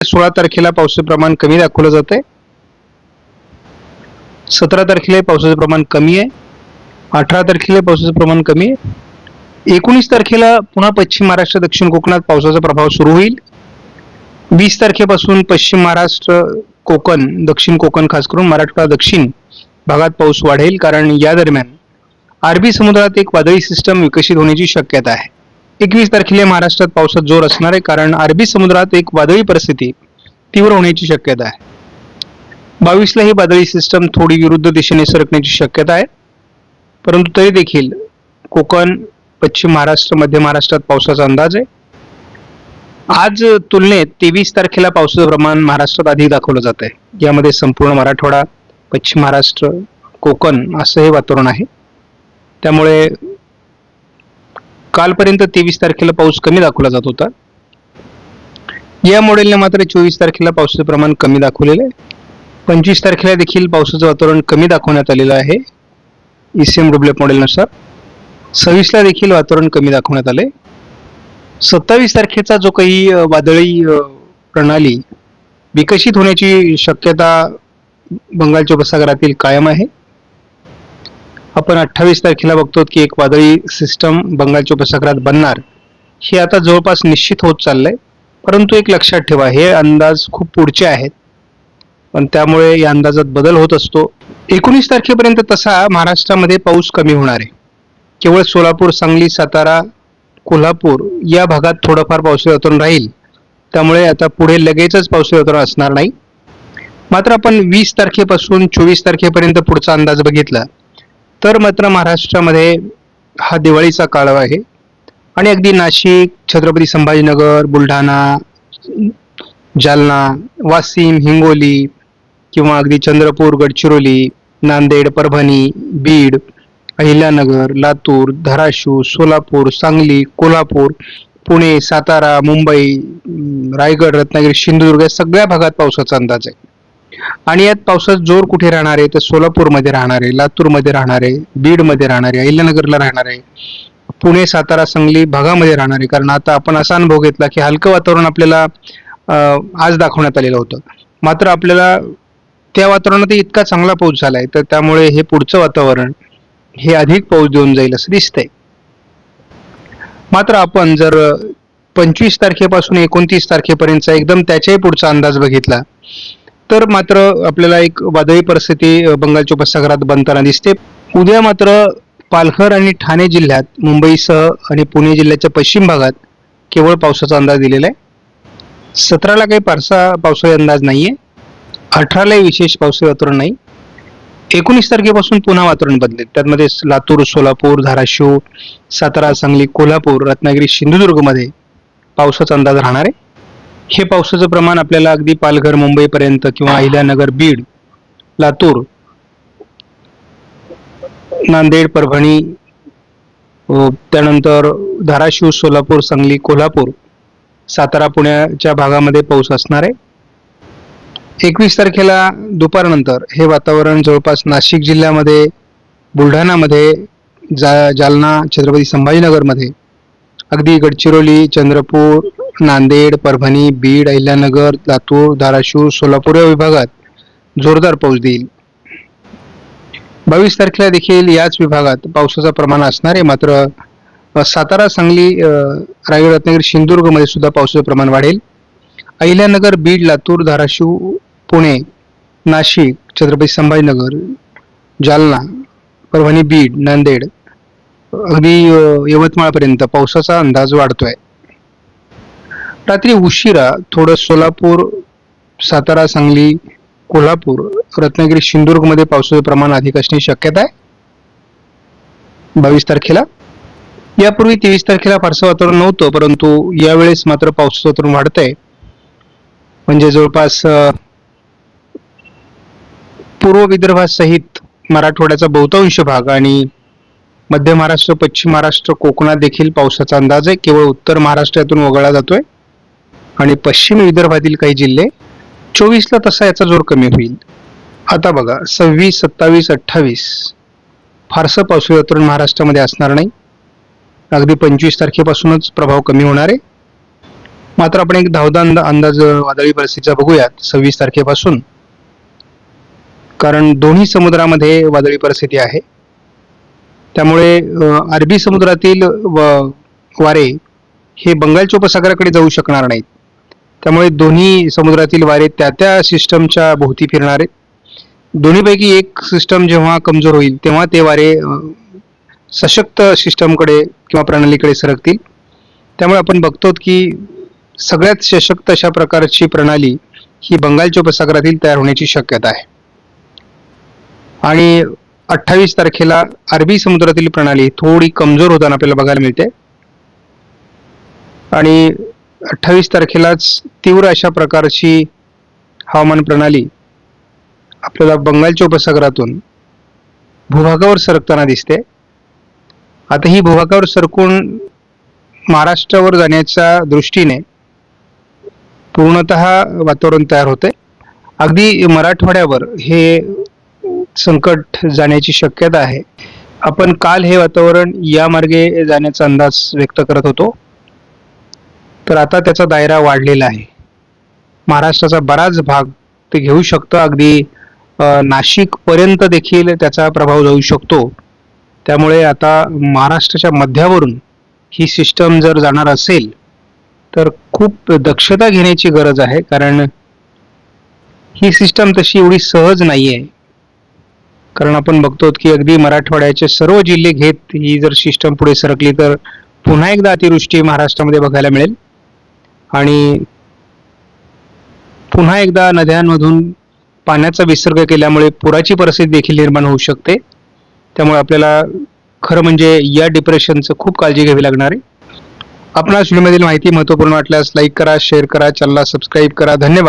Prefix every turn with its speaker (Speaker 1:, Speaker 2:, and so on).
Speaker 1: सोळा तारखेला पावसाचं प्रमाण कमी दाखवलं जात आहे सतरा तारखेला पावसाचं प्रमाण कमी आहे. अठरा तारखेला पावसाचं प्रमाण कमी आहे. एकोणीस तारखेला पुन्हा पश्चिम महाराष्ट्र दक्षिण कोकणात पावसाचा प्रभाव सुरू होईल. वीस तारखेपासून पश्चिम महाराष्ट्र कोकण दक्षिण कोकण खास करून मराठवाडा दक्षिण भागात पाऊस वाढेल. कारण या दरम्यान अरबी समुद्रात एक वादळी सिस्टम विकसित होण्याची शक्यता आहे. एकवीस तारखेला महाराष्ट्रात पावसात जोर असणार आहे कारण अरबी समुद्रात एक वादळी परिस्थिती तीव्र होण्याची शक्यता आहे. बावीसला ही वादळी सिस्टम थोडी विरुद्ध दिशेने सरकण्याची शक्यता आहे. परंतु तरी देखील कोकण पश्चिम महाराष्ट्र मध्य महाराष्ट्रात पावसाचा अंदाज आहे. आज तुलनेत तेवीस तारखेला पावसाचं प्रमाण महाराष्ट्रात अधिक दाखवलं जात आहे. यामध्ये संपूर्ण मराठवाडा पश्चिम महाराष्ट्र कोकण असं हे वातावरण आहे. त्यामुळे कालपर्यंत तेवीस तारखेला पाऊस कमी दाखवला जात होता. या मॉडेलने मात्र चोवीस तारखेला पावसाचं प्रमाण कमी दाखवलेलं आहे. पंचवीस तारखेला देखील पावसाचं वातावरण कमी दाखवण्यात आलेलं आहे. ई सी एम रुबलेट मॉडेलनुसार सव्वीसला देखील वातावरण कमी दाखवण्यात आले सत्तावीस तारखेचा जो काही वादळी प्रणाली विकसित होण्याची शक्यता बंगालच्या उपसागरातील कायम आहे. आपण अठ्ठावीस तारखेला बघतो की एक वादळी सिस्टम बंगालच्या उपसागरात बनणार. हे आता जवळपास निश्चित होत चाललंय. परंतु एक लक्षात ठेवा हे अंदाज खूप पुढचे आहेत. पण त्यामुळे या अंदाजात बदल होत असतो. एकोणीस तारखेपर्यंत तसा महाराष्ट्रामध्ये पाऊस कमी होणार आहे. केवळ सोलापूर सांगली सातारा कोल्हापूर या भागात थोडंफार पावसाळी वातावरण राहील. त्यामुळे आता पुढे लगेचच पावसाळी वातावरण असणार नाही. मात्र आपण वीस तारखेपासून चोवीस तारखेपर्यंत पुढचा अंदाज बघितला. तर मात्र महाराष्ट्रामध्ये हा दिवाळीचा काळ आहे. आणि अगदी नाशिक छत्रपती संभाजीनगर बुलढाणा जालना वाशिम हिंगोली किंवा अगदी चंद्रपूर गडचिरोली नांदेड परभणी बीड अहिल्यानगर लातूर धाराशिव सोलापूर सांगली कोल्हापूर पुणे सातारा मुंबई रायगड रत्नागिरी सिंधुदुर्ग या सगळ्या भागात पावसाचा अंदाज आहे. आणि यात पावसात जोर कुठे राहणार आहे? तर सोलापूरमध्ये राहणार आहे लातूरमध्ये राहणार आहे बीडमध्ये राहणार आहे अहिल्यानगरला राहणार आहे पुणे सातारा सांगली भागामध्ये राहणार आहे. कारण आता आपण असा अनुभव घेतला की हलकं वातावरण आपल्याला आज दाखवण्यात आलेलं होतं. मात्र आपल्याला त्या वातावरणात इतका चांगला पाऊस झालाय तर त्यामुळे हे पुढचं वातावरण हे अधिक पाऊस देऊन जाईल असं दिसतंय. मात्र आपण जर पंचवीस तारखेपासून एकोणतीस तारखेपर्यंतचा एकदम त्याच्याही पुढचा अंदाज बघितला तर मात्र आपल्याला एक वादळी परिस्थिती बंगालच्या उपसागरात बनताना दिसते. उद्या मात्र पालघर आणि ठाणे जिल्ह्यात मुंबईसह आणि पुणे जिल्ह्याच्या पश्चिम भागात केवळ पावसाचा अंदाज दिलेला आहे. सतराला काही फारसा पावसाळी अंदाज नाही आहे अठरालाही विशेष पावसाळी वातावरण नाही. एकोणीस तारखेपासून पुन्हा वातावरण बदलेल. त्यामध्ये लातूर सोलापूर धाराशिव सातारा सांगली कोल्हापूर रत्नागिरी सिंधुदुर्गमध्ये पावसाचा अंदाज राहणार आहे. हे पावसाचं प्रमाण आपल्याला अगदी पालघर मुंबईपर्यंत किंवा अहिल्यानगर बीड लातूर नांदेड परभणी त्यानंतर धाराशिव सोलापूर सांगली कोल्हापूर सातारा पुण्याच्या भागामध्ये पाऊस असणार आहे. एकवीस तारखेला दुपारनंतर हे वातावरण जवळपास नाशिक जिल्ह्यामध्ये बुलढाणामध्ये जा जालना छत्रपती संभाजीनगरमध्ये अगदी गडचिरोली चंद्रपूर नांदेड परभणी बीड अहिल्यानगर लातूर धाराशिव सोलापूर या विभागात जोरदार पाऊस देईल. बावीस तारखेला देखील याच विभागात पावसाचं प्रमाण असणार आहे. मात्र सातारा सांगली रायगड रत्नागिरी सिंधुदुर्गमध्ये सुद्धा पावसाचं प्रमाण वाढेल. अहिल्यानगर बीड लातूर धाराशिव पुणे नाशिक छत्रपती संभाजीनगर जालना परभणी बीड नांदेड अगदी यवतमाळपर्यंत पावसाचा अंदाज वाढतोय. रात्री उशिरा थोडं सोलापूर सातारा सांगली कोल्हापूर रत्नागिरी सिंधुदुर्गमध्ये पावसाचं प्रमाण अधिक असण्याची शक्यता आहे. बावीस तारखेला? यापूर्वी तेवीस तारखेला फारसं वातावरण नव्हतं परंतु यावेळेस मात्र पावसाचं वातावरण वाढतंय. म्हणजे जवळपास पूर्व विदर्भासहित मराठवाड्याचा बहुतांश भाग आणि मध्य महाराष्ट्र पश्चिम महाराष्ट्र कोकणात देखील पावसाचा अंदाज आहे. केवळ उत्तर महाराष्ट्रातून वगळला जातोय. आणि पश्चिम विदर्भातील काही जिल्हे चोवीसला तसा याचा जोर कमी होईल. आता बघा सव्वीस सत्तावीस अठ्ठावीस. फारसं पावसाळी वातावरण महाराष्ट्रामध्ये असणार नाही. अगदी पंचवीस तारखेपासूनच प्रभाव कमी होणार आहे. मात्र आपण एक धावदा अंदा- अंदाज वादळी परिस्थितीचा बघूयात सव्वीस तारखेपासून. कारण दोन्ही समुद्रामध्ये वादळी परिस्थिती आहे. त्यामुळे अरबी समुद्रातील व- वारे हे बंगालच्या उपसागराकडे जाऊ शकणार नाहीत. त्यामुळे दोन्ही समुद्रातील वारे त्या त्या सिस्टमच्या भोवती फिरणार. आहेत दोन्हीपैकी एक सिस्टम जेव्हा कमजोर होईल तेव्हा ते वारे सशक्त सिस्टमकडे किंवा प्रणालीकडे सरकतील. त्यामुळे आपण बघतो की सगळ्यात सशक्त अशा प्रकारची प्रणाली ही बंगालच्या उपसागरातील तयार होण्याची शक्यता आहे. आणि अठ्ठावीस तारखेला अरबी समुद्रातील प्रणाली थोडी कमजोर होताना आपल्याला बघायला मिळते. आणि अठ्ठावीस तारखेलाच तीव्र अशा प्रकारची हवामान प्रणाली आपल्याला बंगालच्या उपसागरातून भूभागावर सरकताना दिसते. आता ही भूभागावर सरकून महाराष्ट्रावर जाण्याच्या दृष्टीने पूर्णतः वातावरण तयार होते. अगदी मराठवाड्यावर हे संकट जाण्याची शक्यता आहे. आपण काल हे वातावरण या मार्गे जाण्याचा अंदाज व्यक्त करत होतो. तर आता त्याचा दायरा वाढलेला आहे. महाराष्ट्राचा बराच भाग ते घेऊ शकतं. अगदी नाशिक पर्यंत देखील त्याचा प्रभाव जाऊ शकतो. त्यामुळे आता महाराष्ट्राच्या मध्यावरून ही सिस्टम जर जाणार असेल तर खूप दक्षता घेण्याची गरज आहे. कारण ही सिस्टम तशी एवढी सहज नाही आहे कारण आपण बघतो की अगदी मराठवाड्याचे सर्व जिल्हे घेत ही जर सिस्टम पुढे सरकली तर पुन्हा एकदा अतिवृष्टी महाराष्ट्रामध्ये बघायला मिळेल. आणि पुन्हा एकदा नद्यांमधून पाण्याचा विसर्ग केल्यामुळे पुराची परिस्थिती देखील निर्माण होऊ शकते. त्यामुळे आपल्याला खरं म्हणजे या डिप्रेशनचं खूप काळजी घ्यावी लागणार आहे. आपणास व्हिडिओमधील माहिती महत्त्वपूर्ण वाटल्यास लाईक करा शेअर करा चॅनलला सबस्क्राईब करा. धन्यवाद.